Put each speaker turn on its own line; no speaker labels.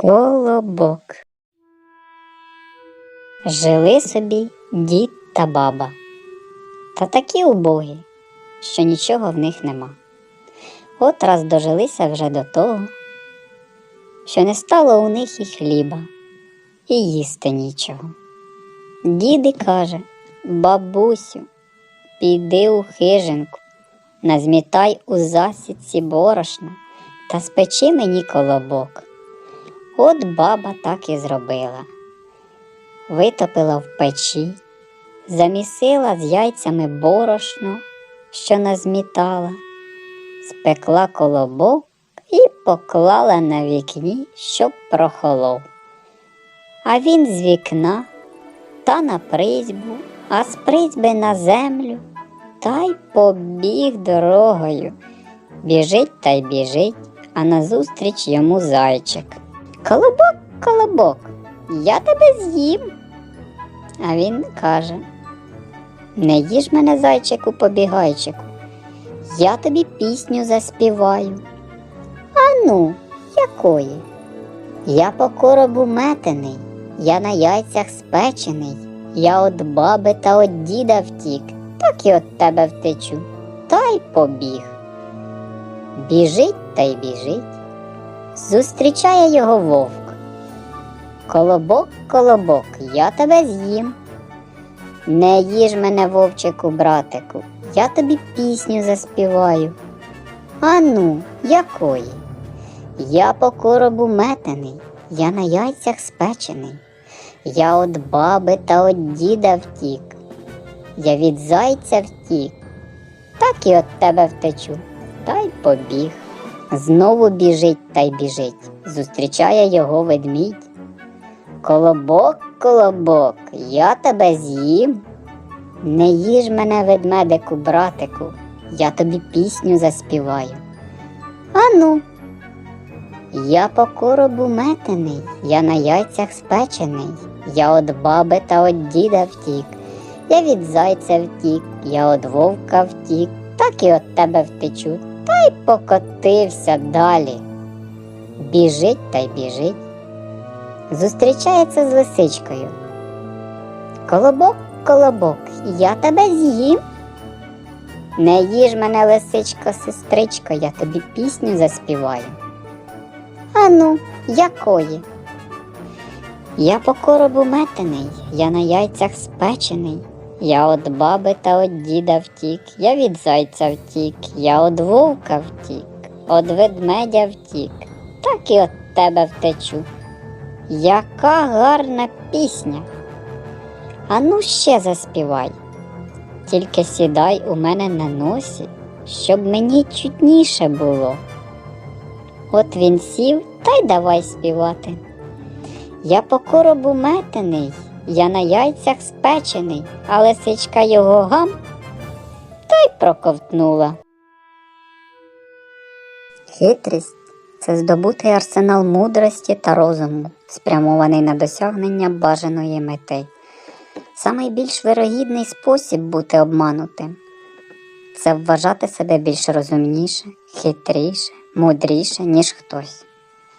Колобок. Жили собі дід та баба. Та такі убогі, що нічого в них нема. От раз дожилися вже до того, що не стало у них і хліба, і їсти нічого. Дід і каже, бабусю, піди у хижинку, назмітай у засідці борошна та спечи мені колобок. От баба так і зробила. Витопила в печі, замісила з яйцями борошно, що назмітала, спекла колобок і поклала на вікні, щоб прохолов. А він з вікна та на призьбу, а з призьби на землю, та й побіг дорогою. Біжить та й біжить, а назустріч йому зайчик. Колобок, колобок, я тебе з'їм. А він каже: Не їж мене, зайчику, побігайчику, я тобі пісню заспіваю. А ну, якої? Я по коробу метений, я на яйцях спечений, я от баби та от діда втік, так і от тебе втечу, та й побіг. Біжить та й біжить. Зустрічає його вовк. Колобок, колобок, я тебе з'їм. Не їж мене, вовчику, братику, я тобі пісню заспіваю. А ну, якої? Я по коробу метений, я на яйцях спечений. Я от баби та от діда втік. Я від зайця втік, так і от тебе втечу, та й побіг. Знову біжить та й біжить, зустрічає його ведмідь. Колобок, колобок, я тебе з'їм. Не їж мене, ведмедику, братику, я тобі пісню заспіваю. Ану, я по коробу метений, я на яйцях спечений, я от баби та от діда втік, я від зайця втік, я от вовка втік, так і от тебе втечу, та й покотився далі. Біжить та й біжить. Зустрічається з лисичкою. Колобок, колобок, я тебе з'їм. Не їж мене, лисичко, сестричко, я тобі пісню заспіваю. Ану, якої? Я по коробу метений, я на яйцях спечений. Я от баби та от діда втік, я від зайця втік, я от вовка втік, от ведмедя втік, так і от тебе втечу. Яка гарна пісня. Ану ще заспівай. Тільки сідай у мене на носі, щоб мені чутніше було. От він сів та й давай співати. Я по коробу метений, я на яйцях спечений, а лисичка його гам та й проковтнула. Хитрість це здобутий арсенал мудрості та розуму, спрямований на досягнення бажаної мети. Самий більш вирогідний спосіб бути обманутим це вважати себе більш розумніше, хитріше, мудріше, ніж хтось.